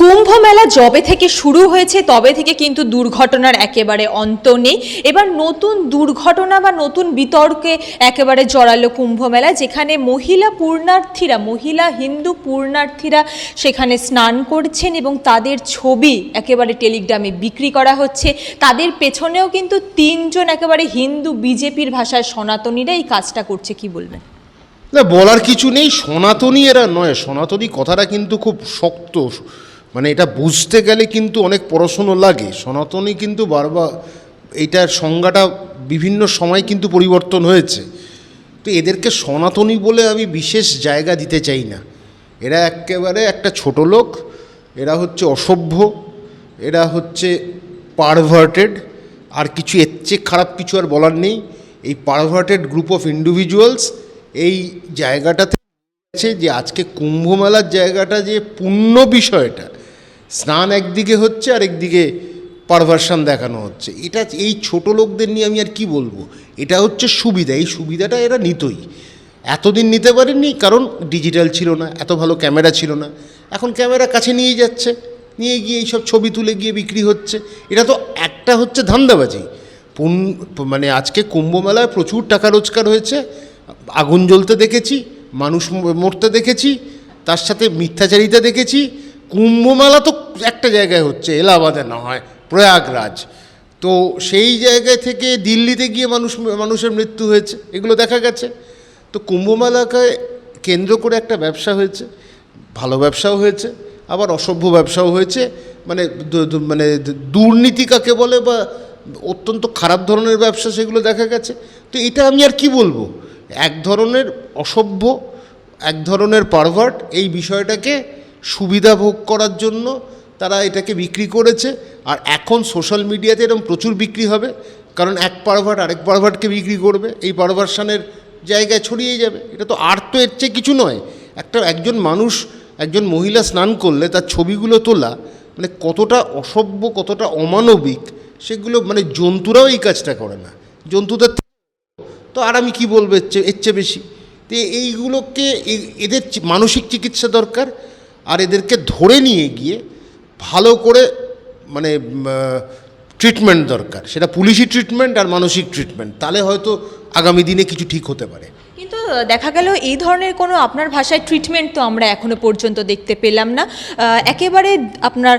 কুম্ভ মেলা যবে থেকে শুরু হয়েছে, তবে থেকে কিন্তু দুর্ঘটনার একেবারে অন্ত নেই। এবার নতুন দুর্ঘটনা বা নতুন বিতর্কে একেবারে জড়ালো কুম্ভ মেলা যেখানে মহিলা পূর্ণার্থীরা, মহিলা হিন্দু পূর্ণার্থীরা সেখানে স্নান করছেন এবং তাদের ছবি একেবারে টেলিগ্রামে বিক্রি করা হচ্ছে। তাদের পেছনেও কিন্তু তিনজন একেবারে হিন্দু বিজেপির ভাষায় সনাতনীরা এই কাজটা করছে, কি বলবেন? না, বলার কিছু নেই, সনাতনী এরা নয়। সনাতনী কথাটা কিন্তু খুব শক্ত। মানে এটা বুঝতে গেলে কিন্তু অনেক পড়াশুনো লাগে। সনাতনী কিন্তু বারবার এইটার সংজ্ঞাটা বিভিন্ন সময় কিন্তু পরিবর্তন হয়েছে। তো এদেরকে সনাতনী বলে আমি বিশেষ জায়গা দিতে চাই না। এরা একেবারে একটা ছোট লোক, এরা হচ্ছে অসভ্য, এরা হচ্ছে পারভার্টেড আর কিছু এর চেয়ে খারাপ কিছু আর বলার নেই। এই পারভার্টেড গ্রুপ অফ ইন্ডিভিজুয়ালস এই জায়গাটাতে যে আজকে কুম্ভ মেলার জায়গাটা যে পূর্ণ বিষয়টা স্নান একদিকে হচ্ছে আর একদিকে পারভার্সন দেখানো হচ্ছে। এটা এই ছোট লোকদের নিয়ে আমি আর কি বলব? এটা হচ্ছে সুবিধা, এই সুবিধাটা এরা নিতই। এতদিন নিতে পারেননি, কারণ ডিজিটাল ছিল না, এত ভালো ক্যামেরা ছিল না। এখন ক্যামেরা কাছে নিয়ে যাচ্ছে, নিয়ে গিয়ে এইসব ছবি তুলে গিয়ে বিক্রি হচ্ছে। এটা তো একটা হচ্ছে ধান্দাবাজি। মানে আজকে কুম্ভ মেলায় প্রচুর টাকা রোজগার হয়েছে, আগুন জ্বলতে দেখেছি, মানুষ মরতে দেখেছি, তার সাথে মিথ্যাচারিতা দেখেছি। কুম্ভ মেলা তো একটা জায়গায় হচ্ছে এলাহাবাদে না হয়, প্রয়াগরাজ। তো সেই জায়গায় থেকে দিল্লিতে গিয়ে মানুষ, মানুষের মৃত্যু হয়েছে, এগুলো দেখা গেছে। তো কুম্ভমেলাকে কেন্দ্র করে একটা ব্যবসা হয়েছে, ভালো ব্যবসাও হয়েছে, আবার অসভ্য ব্যবসাও হয়েছে। মানে মানে দুর্নীতি কাকে বলে বা অত্যন্ত খারাপ ধরনের ব্যবসা সেগুলো দেখা গেছে। তো এটা আমি আর কি বলব? এক ধরনের অসভ্য, এক ধরনের পারভার্ট এই বিষয়টাকে সুবিধা ভোগ করার জন্য তারা এটাকে বিক্রি করেছে, আর এখন সোশ্যাল মিডিয়াতে এরকম প্রচুর বিক্রি হবে, কারণ এক পারভার্ট আরেক পারভার্টকে বিক্রি করবে, এই পারভার্সানের জায়গায় ছড়িয়ে যাবে। এটা তো আর তো এর চেয়ে কিছু নয়। একটা একজন মানুষ, একজন মহিলা স্নান করলে তার ছবিগুলো তোলা মানে কতটা অসভ্য, কতটা অমানবিক, সেগুলো মানে জন্তুরাও এই কাজটা করে না। জন্তুদের তো আর আমি কী বলব, এর চেয়ে এর চেয়ে বেশি। তো এইগুলোকে এদের মানসিক চিকিৎসা দরকার, আর এদেরকে ধরে নিয়ে গিয়ে ভালো করে মানে ট্রিটমেন্ট দরকার। সেটা পুলিশি ট্রিটমেন্ট আর মানসিক ট্রিটমেন্ট তাহলে হয়তো আগামী দিনে কিছু ঠিক হতে পারে। কিন্তু দেখা গেল এই ধরনের কোনো আপনার ভাষায় ট্রিটমেন্ট তো আমরা এখনও পর্যন্ত দেখতে পেলাম না। একেবারে আপনার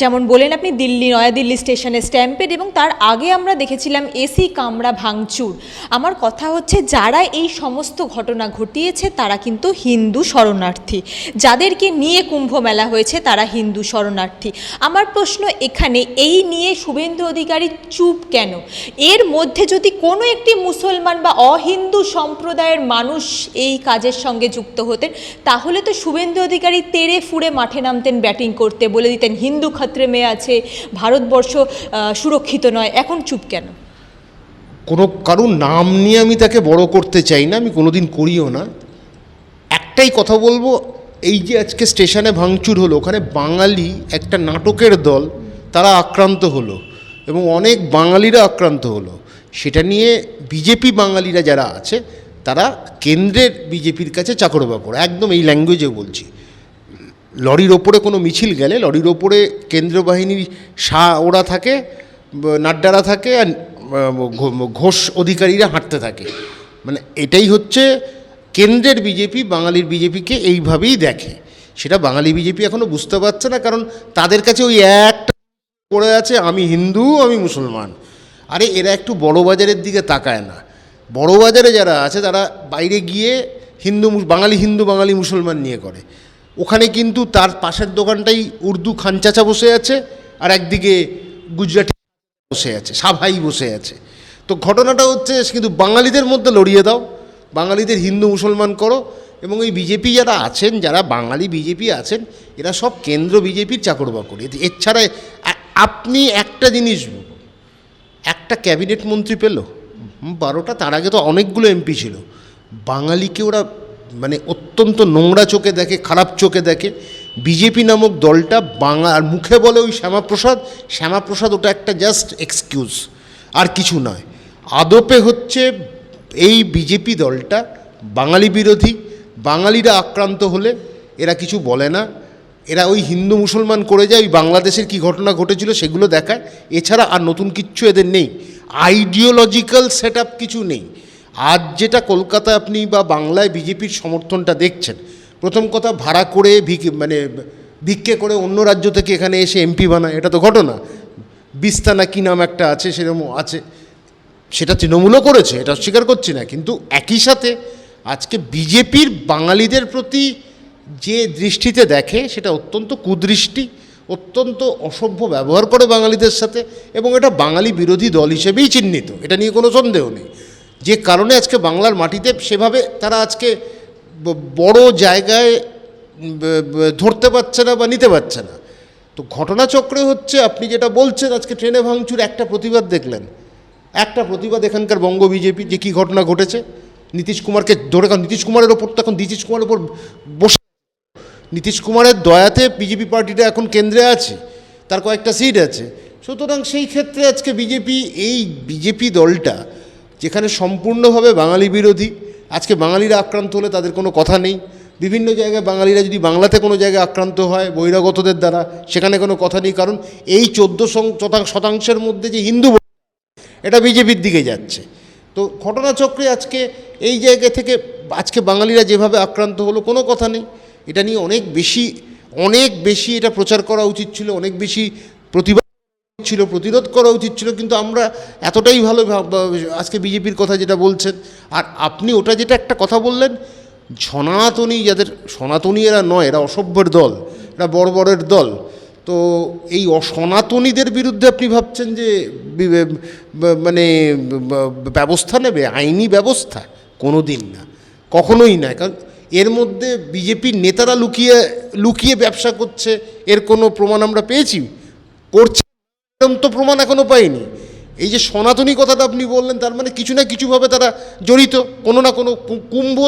যেমন বলেন আপনি দিল্লি, নয়াদিল্লি স্টেশনে স্ট্যাম্পেড এবং তার আগে আমরা দেখেছিলাম এসি কামরা ভাঙচুর। আমার কথা হচ্ছে যারা এই সমস্ত ঘটনা ঘটিয়েছে তারা কিন্তু হিন্দু শরণার্থী। যাদেরকে নিয়ে কুম্ভ মেলা হয়েছে তারা হিন্দু শরণার্থী। আমার প্রশ্ন এখানে, এই নিয়ে শুভেন্দু অধিকারী চুপ কেন? এর মধ্যে যদি কোনো একটি মুসলমান বা অহিন্দু সম্প্রদায়ের মানুষ এই কাজের সঙ্গে যুক্ত হতেন। তাহলে তো শুভেন্দু অধিকারী তেড়ে ফুড়ে মাঠে নামতেন ব্যাটিং করতে, বলে দিতেন, হিন্দু খত্রে মেয়ে আছে, ভারতবর্ষ সুরক্ষিত নয়। এখন চুপ কেন? কোনো কারুর নাম নিয়ে আমি তাকে বড় করতে চাই না, আমি কোনোদিন করিও না। একটাই কথা বলব, এই যে আজকে স্টেশনে ভাঙচুর হলো, ওখানে বাঙালি একটা নাটকের দল, তারা আক্রান্ত হলো এবং অনেক বাঙালিরা আক্রান্ত হলো। সেটা নিয়ে বিজেপি বাঙালিরা যারা আছে তারা কেন্দ্রের বিজেপির কাছে চাকর বাকর একদম এই ল্যাঙ্গুয়েজে বলছি। লরির ওপরে কোনো মিছিল গেলে, লরির ওপরে কেন্দ্রীয় বাহিনীর সা, ওরা থাকে, নাড্ডারা থাকে, আর ঘোষ অধিকারীরা হাঁটতে থাকে। মানে এটাই হচ্ছে কেন্দ্রের বিজেপি, বাঙালির বিজেপিকে এইভাবেই দেখে। সেটা বাঙালি বিজেপি এখনও বুঝতে পারছে না, কারণ তাদের কাছে ওই একটা পড়ে আছে, আমি হিন্দু, আমি মুসলমান। আরে এরা একটু বড় বাজারের দিকে তাকায় না। বড় বাজারে যারা আছে, তারা বাইরে গিয়ে হিন্দু বাঙালি হিন্দু, বাঙালি মুসলমান নিয়ে করে। ওখানে কিন্তু তার পাশের দোকানটাই উর্দু খানচাচা বসে আছে আর একদিকে গুজরাটি বসে আছে, সাভাই বসে আছে। তো ঘটনাটা হচ্ছে, কিন্তু বাঙালিদের মধ্যে লড়িয়ে দাও। বাঙালিদের হিন্দু মুসলমান করো এবং এই বিজেপি যারা আছেন, যারা বাঙালি বিজেপি আছেন, এরা সব কেন্দ্র বিজেপির চাকর বাকর এছাড়া আপনি একটা জিনিস একটা ক্যাবিনেট মন্ত্রী পেল? বারোটা, তার আগে তো অনেকগুলো এমপি ছিল। বাঙালিকে ওরা মানে অত্যন্ত নোংরা চোখে দেখে, খারাপ চোখে দেখে। বিজেপি নামক দলটা বাংলা আর মুখে বলে ওই শ্যামাপ্রসাদ শ্যামাপ্রসাদ ওটা একটা জাস্ট এক্সকিউজ আর কিছু নয়। আদপে হচ্ছে এই বিজেপি দলটা বাঙালি বিরোধী, বাঙালিরা আক্রান্ত হলে এরা কিছু বলে না। এরা ওই হিন্দু মুসলমান করে যায়, ওই বাংলাদেশের কি ঘটনা ঘটেছিল সেগুলো দেখায়। এছাড়া আর নতুন কিচ্ছু এদের নেই। আইডিওলজিক্যাল সেট কিছু নেই। আজ যেটা কলকাতায় আপনি বা বাংলায় বিজেপির সমর্থনটা দেখছেন, প্রথম কথা ভাড়া করে ভিক মানে ভিক্ষে করে অন্য রাজ্য থেকে এখানে এসে এমপি বানায়, এটা তো ঘটনা। বিস্তানা কি নাম একটা আছে, সেরকম আছে। সেটা তৃণমূলও করেছে, এটা স্বীকার করছি না, কিন্তু একই সাথে আজকে বিজেপির বাঙালিদের প্রতি যে দৃষ্টিতে দেখে, সেটা অত্যন্ত কুদৃষ্টি। অত্যন্ত অসভ্য ব্যবহার করে বাঙালিদের সাথে এবং এটা বাঙালি বিরোধী দল হিসেবেই চিহ্নিত। এটা নিয়ে কোনো সন্দেহ নেই। যে কারণে আজকে বাংলার মাটিতে সেভাবে তারা আজকে বড় জায়গায় ধরতে পারছে না বা নিতে পারছে না। তো ঘটনাচক্রে হচ্ছে আপনি যেটা বলছেন, আজকে ট্রেনে ভাঙচুর একটা প্রতিবাদ দেখলেন। একটা প্রতিবাদ এখানকার বঙ্গ বিজেপি যে কী ঘটনা ঘটেছে? নীতিশ কুমারকে ধরে কারণ নীতিশ কুমারের ওপর তো এখন নীতিশ কুমারের ওপর বসে নীতিশ কুমারের দয়াতে বিজেপি পার্টিটা এখন কেন্দ্রে আছে, তার কয়েকটা সিট আছে। সুতরাং সেই ক্ষেত্রে আজকে বিজেপি, এই বিজেপি দলটা যেখানে সম্পূর্ণভাবে বাঙালি বিরোধী, আজকে বাঙালিরা আক্রান্ত হলে তাদের কোনো কথা নেই। বিভিন্ন জায়গায় বাঙালিরা যদি বাংলাতে কোনো জায়গায় আক্রান্ত হয়, বহিরাগতদের দ্বারা সেখানে কোনো কথা নেই। কারণ এই চোদ্দ শতাংশের মধ্যে যে হিন্দু এটা বিজেপির দিকে যাচ্ছে। তো ঘটনাচক্রে আজকে এই জায়গা থেকে আজকে বাঙালিরা যেভাবে আক্রান্ত হলো, কোনো কথা নেই। এটা নিয়ে অনেক বেশি অনেক বেশি এটা প্রচার করা উচিত ছিল, অনেক বেশি প্রতিবাদ ছিল, প্রতিরোধ করা উচিত ছিল, কিন্তু আমরা এতটাই ভালো আজকে বিজেপির কথা যেটা বলছেন। আর আপনি ওটা যেটা একটা কথা বললেন, সনাতনী যাদের সনাতনী এরা নয়, এরা অসভ্যের দল, এরা বড়বড়ের দল। তো এই অসনাতনীদের বিরুদ্ধে আপনি ভাবছেন যে মানে ব্যবস্থা নেবে? আইনি ব্যবস্থা? কোনো দিন না। কখনোই না। কারণ এর মধ্যে বিজেপির নেতারা লুকিয়ে লুকিয়ে ব্যবসা করছে, এর কোনো প্রমাণ আমরা পেয়েছি? করছে এরকম তো প্রমাণ এখনও পাইনি। এই যে সনাতনী কথাটা আপনি বললেন, তার মানে কিছু না কিছুভাবে তারা জড়িত। কোনো না কোনো কুম্ভ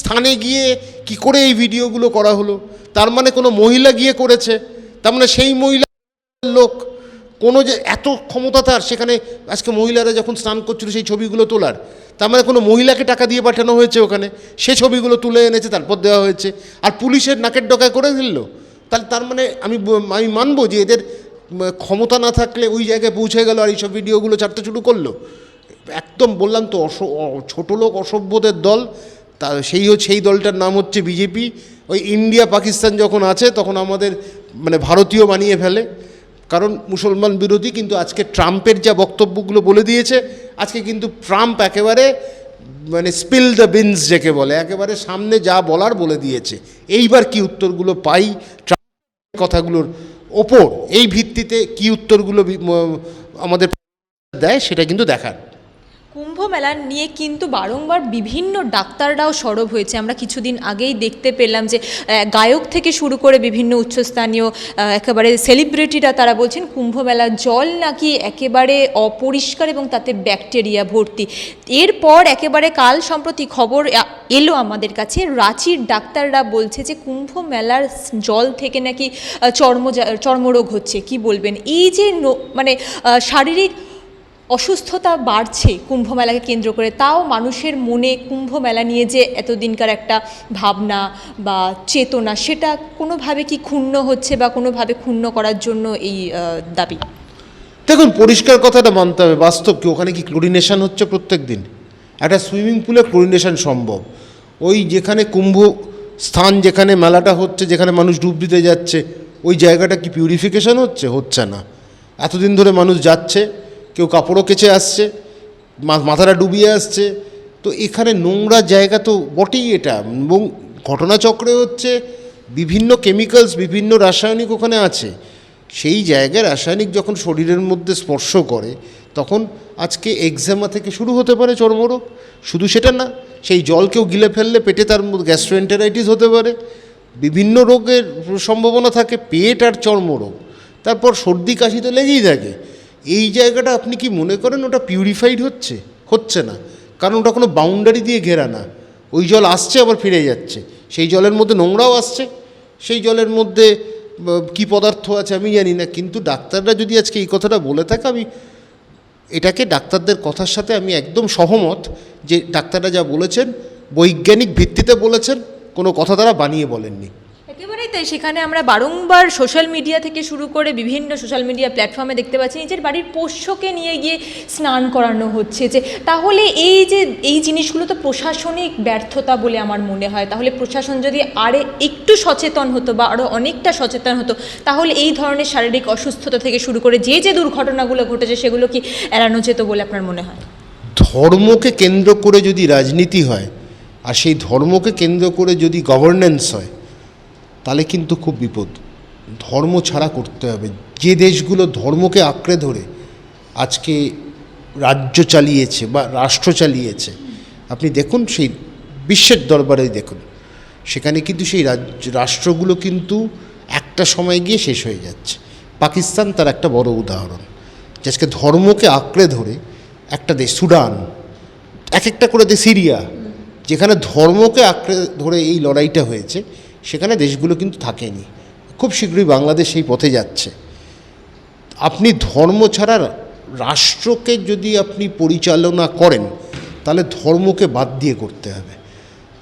স্থানে গিয়ে কি করে এই ভিডিওগুলো করা হলো? তার মানে কোনো মহিলা গিয়ে করেছে? তার মানে সেই মহিলা লোক কোনো যে এত ক্ষমতা তার, সেখানে আজকে মহিলারা যখন স্নান করছিল সেই ছবিগুলো তোলার, তার মানে কোনো মহিলাকে টাকা দিয়ে পাঠানো হয়েছে ওখানে, সে ছবিগুলো তুলে এনেছে, তারপর দেওয়া হয়েছে, আর পুলিশের নাকের ডকায় করে দিল তাহলে তার মানে আমি আমি মানবো যে এদের ক্ষমতা না থাকলে ওই জায়গায় পৌঁছে গেল আর এইসব ভিডিওগুলো ছাড়তে শুরু করল। একদম বললাম তো, অস ছোট লোক অসভ্যদের দল, তা সেই সেই দলটার নাম হচ্ছে বিজেপি। ওই ইন্ডিয়া পাকিস্তান যখন আছে, তখন আমাদের মানে ভারতীয় বানিয়ে ফেলে। কারণ মুসলমান বিরোধী কিন্তু আজকে ট্রাম্পের যা বক্তব্যগুলো বলে দিয়েছে, আজকে কিন্তু ট্রাম্প একেবারে মানে স্পিল দ্য বিনস যাকে বলে, একেবারে সামনে যা বলার বলে দিয়েছে। এইবার কি উত্তরগুলো পাই? ট্রাম্পের কথাগুলোর ওপর, এই ভিত্তিতে কি উত্তরগুলো আমাদের দেয় সেটা কিন্তু দেখার। কুম্ভ মেলা নিয়ে কিন্তু বারংবার বিভিন্ন ডাক্তাররাও সরব হয়েছে। আমরা কিছুদিন আগেই দেখতে পেলাম যে গায়ক থেকে শুরু করে বিভিন্ন উচ্চস্থানীয় একেবারে সেলিব্রিটিরা তারা বলছেন কুম্ভ মেলার জল নাকি একেবারে অপরিষ্কার এবং তাতে ব্যাকটেরিয়া ভর্তি। এরপর একেবারে কাল সম্প্রতি খবর এলো আমাদের কাছে। রাঁচির ডাক্তাররা বলছে যে কুম্ভ মেলার জল থেকে নাকি চর্ম চর্মরোগ হচ্ছে। কি বলবেন? এই যে মানে শারীরিক অসুস্থতা বাড়ছে কুম্ভ মেলাকে কেন্দ্র করে, তাও মানুষের মনে কুম্ভ মেলা নিয়ে যে এতদিনকার একটা ভাবনা বা চেতনা, সেটা কোনোভাবে কি ক্ষুণ্ণ হচ্ছে বা কোনোভাবে ক্ষুণ্ণ করার জন্য এই দাবি? দেখুন, পরিষ্কার কথাটা মানতে হবে। বাস্তব কি? ওখানে কি ক্লোরিনেশন হচ্ছে প্রত্যেক দিন? একটা সুইমিং পুলে ক্লোরিনেশন সম্ভব। ওই যেখানে কুম্ভ স্থান, যেখানে মেলাটা হচ্ছে, যেখানে মানুষ ডুব দিতে যাচ্ছে, ওই জায়গাটা কি পিউরিফিকেশন হচ্ছে? হচ্ছে না। এতদিন ধরে মানুষ যাচ্ছে কেউ কাপড়ও কেচে আসছে মাথাটা ডুবিয়ে আসছে। তো এখানে নোংরা জায়গা তো বটেই এটা। এবং ঘটনাচক্রে হচ্ছে বিভিন্ন কেমিক্যালস বিভিন্ন রাসায়নিক ওখানে আছে। সেই জায়গায় রাসায়নিক যখন শরীরের মধ্যে স্পর্শ করে, তখন আজকে এক্সামা থেকে শুরু হতে পারে চর্মরোগ। শুধু সেটা না, সেই জল কেউ গিলে ফেললে পেটে তার গ্যাস্ট্রোএন্টারাইটিস হতে পারে। বিভিন্ন রোগের সম্ভাবনা থাকে, পেট আর চর্মরোগ। তারপর সর্দি, কাশি তো লেগেই থাকে। এই জায়গাটা আপনি কি মনে করেন ওটা পিউরিফাইড হচ্ছে? হচ্ছে না। কারণ ওটা কোনো বাউন্ডারি দিয়ে ঘেরা না। ওই জল আসছে, আবার ফিরে যাচ্ছে। সেই জলের মধ্যে নোংরাও আসছে। সেই জলের মধ্যে কি পদার্থ আছে আমি জানি না। কিন্তু ডাক্তাররা যদি আজকে এই কথাটা বলে থাকে, আমি, এটাকে ডাক্তারদের কথার সাথে আমি একদম সহমত যে ডাক্তাররা যা বলেছেন, বৈজ্ঞানিক ভিত্তিতে বলেছেন, কোনো কথা তারা বানিয়ে বলেননি। একেবারে সেখানে আমরা বারংবার সোশ্যাল মিডিয়া থেকে শুরু করে বিভিন্ন সোশ্যাল মিডিয়া প্ল্যাটফর্মে দেখতে পাচ্ছি, নিজের বাড়ির পোষ্যকে নিয়ে গিয়ে স্নান করানো হচ্ছে যে, তাহলে এই যে, এই জিনিসগুলো তো প্রশাসনিক ব্যর্থতা বলে আমার মনে হয়। তাহলে প্রশাসন যদি আরে একটু সচেতন হতো বা আরও অনেকটা সচেতন হতো, তাহলে এই ধরনের শারীরিক অসুস্থতা থেকে শুরু করে যে যে দুর্ঘটনাগুলো ঘটেছে সেগুলো কি এড়ানো যেত বলে আপনার মনে হয়? ধর্মকে কেন্দ্র করে যদি রাজনীতি হয়, আর সেই ধর্মকে কেন্দ্র করে যদি গভর্নেন্স হয় তাহলে কিন্তু খুব বিপদ। ধর্ম ছাড়া করতে হবে। যে দেশগুলো ধর্মকে আঁকড়ে ধরে আজকে রাজ্য চালিয়েছে বা রাষ্ট্র চালিয়েছে, আপনি দেখুন সেই বিশ্বের দরবারে দেখুন, সেখানে কিন্তু সেই রাজ্য রাষ্ট্রগুলো কিন্তু একটা সময় গিয়ে শেষ হয়ে যাচ্ছে। পাকিস্তান তার একটা বড় উদাহরণ। যে আজকে ধর্মকে আঁকড়ে ধরে একটা দেশ, সুডান, এক একটা করে দেশ সিরিয়া, যেখানে ধর্মকে আঁকড়ে ধরে এই লড়াইটা হয়েছে সেখানে দেশগুলো কিন্তু থাকেনি। খুব শীঘ্রই বাংলাদেশ সেই পথে যাচ্ছে। আপনি ধর্ম ছাড়া রাষ্ট্রকে যদি আপনি পরিচালনা করেন, তাহলে ধর্মকে বাদ দিয়ে করতে হবে।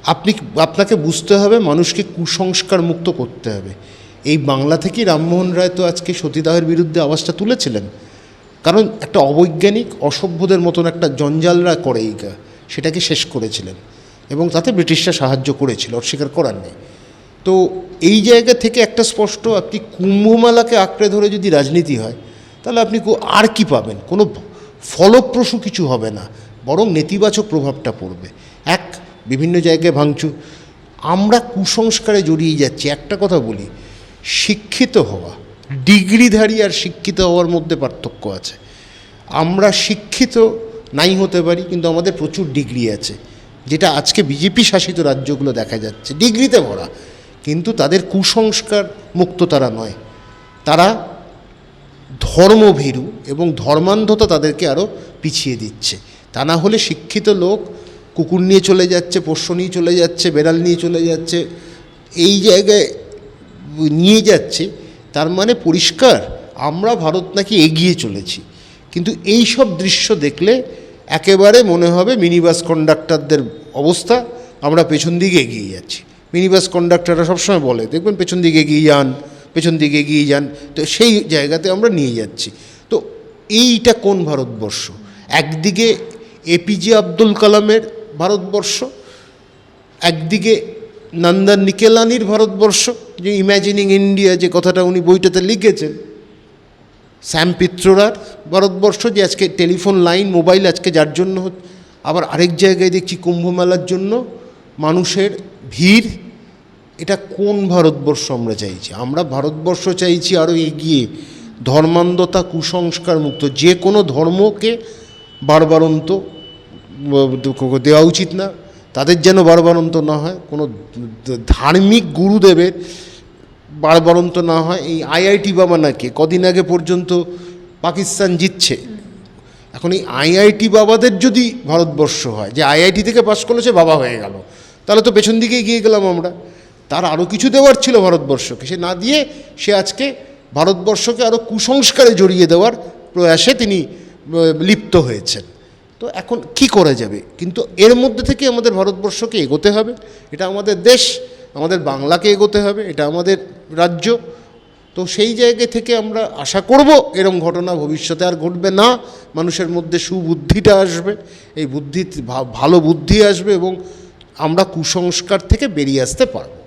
আপনি, আপনাকে বুঝতে হবে, মানুষকে কুসংস্কার মুক্ত করতে হবে। এই বাংলা থেকেই রামমোহন রায় তো আজকে সতীদাহের বিরুদ্ধে আওয়াজটা তুলেছিলেন। কারণ একটা অবৈজ্ঞানিক অসভ্যদের মতন একটা জঞ্জালরা করে এই গা, সেটাকে শেষ করেছিলেন। এবং তাতে ব্রিটিশরা সাহায্য করেছিল, অস্বীকার করার নেই। তো এই জায়গা থেকে একটা স্পষ্ট আপনি কুম্ভমেলাকে আঁকড়ে ধরে যদি রাজনীতি হয়, তাহলে আপনি আর কি পাবেন? কোনো ফলপ্রসূ কিছু হবে না, বরং নেতিবাচক প্রভাবটা পড়বে। এক, বিভিন্ন জায়গায় ভাঙচুর। আমরা কুসংস্কারে জড়িয়ে যাচ্ছি। একটা কথা বলি, শিক্ষিত হওয়া, ডিগ্রিধারী আর শিক্ষিত হওয়ার মধ্যে পার্থক্য আছে। আমরা শিক্ষিত নাই হতে পারি, কিন্তু আমাদের প্রচুর ডিগ্রি আছে। যেটা আজকে বিজেপি শাসিত রাজ্যগুলো দেখা যাচ্ছে। ডিগ্রিতে ভরা। কিন্তু তাদের কুসংস্কার মুক্ত তারা নয়। তারা ধর্মভীরু এবং ধর্মান্ধতা তাদেরকে আরও পিছিয়ে দিচ্ছে। তা না হলে শিক্ষিত লোক কুকুর নিয়ে চলে যাচ্ছে, পোষ্য নিয়ে চলে যাচ্ছে, বেড়াল নিয়ে চলে যাচ্ছে, এই জায়গায় নিয়ে যাচ্ছে, তার মানে পরিষ্কার আমরা ভারত নাকি এগিয়ে চলেছি। কিন্তু এই সব দৃশ্য দেখলে একেবারে মনে হবে মিনিবাস কন্ডাক্টরদের অবস্থা, আমরা পেছন দিকে এগিয়ে যাচ্ছি। মিনিবাস কন্ডাক্টররা সবসময় বলে, দেখবেন পেছন দিকে এগিয়ে যান, পেছন দিকে এগিয়ে যান। তো সেই জায়গাতে আমরা নিয়ে যাচ্ছি। তো এইটা কোন ভারতবর্ষ? একদিকে এপিজে আব্দুল কালামের ভারতবর্ষ, একদিকে নন্দন নিকেলানির ভারতবর্ষ, যে ইম্যাজিনিং ইন্ডিয়া যে কথাটা উনি বইটাতে লিখেছেন। শ্যাম পিত্ররার ভারতবর্ষ, যে আজকে টেলিফোন লাইন, মোবাইল আজকে যার জন্য আবার আরেক জায়গায় দেখছি কুম্ভমেলার জন্য মানুষের ভিড়, এটা কোন ভারতবর্ষ আমরা চাইছি? আমরা ভারতবর্ষ চাইছি আরও এগিয়ে ধর্মান্ধতা, কুসংস্কার মুক্ত। যে কোনো ধর্মকে বারবারন্ত দেওয়া উচিত না। তাদের যেন বারবারন্ত না হয়, কোনো ধার্মিক গুরুদেবের বারবারন্ত না হয়। এই আইআইটি বাবা নাকি কদিন আগে পর্যন্ত পাকিস্তান জিতছে। এখন এই আইআইটি বাবাদের যদি ভারতবর্ষ হয়, যে আইআইটি থেকে পাশ করেছে, বাবা হয়ে গেল। তাহলে তো পেছন দিকেই গিয়ে গেলাম আমরা। তার আরও কিছু দেওয়ার ছিল ভারতবর্ষকে। সে না দিয়ে সে আজকে ভারতবর্ষকে আরও কুসংস্কারে জড়িয়ে দেওয়ার প্রয়াসে তিনি লিপ্ত হয়েছেন। তো এখন কি করা যাবে? কিন্তু এর মধ্যে থেকে আমাদের ভারতবর্ষকে এগোতে হবে। এটা আমাদের দেশ, আমাদের বাংলাকে এগোতে হবে, এটা আমাদের রাজ্য। তো সেই জায়গা থেকে আমরা আশা করব এরম ঘটনা ভবিষ্যতে আর ঘটবে না। মানুষের মধ্যে সুবুদ্ধিটা আসবে। এই বুদ্ধি ভালো বুদ্ধি আসবে এবং আমরা কুসংস্কার থেকে বেরিয়ে আসতে পারব।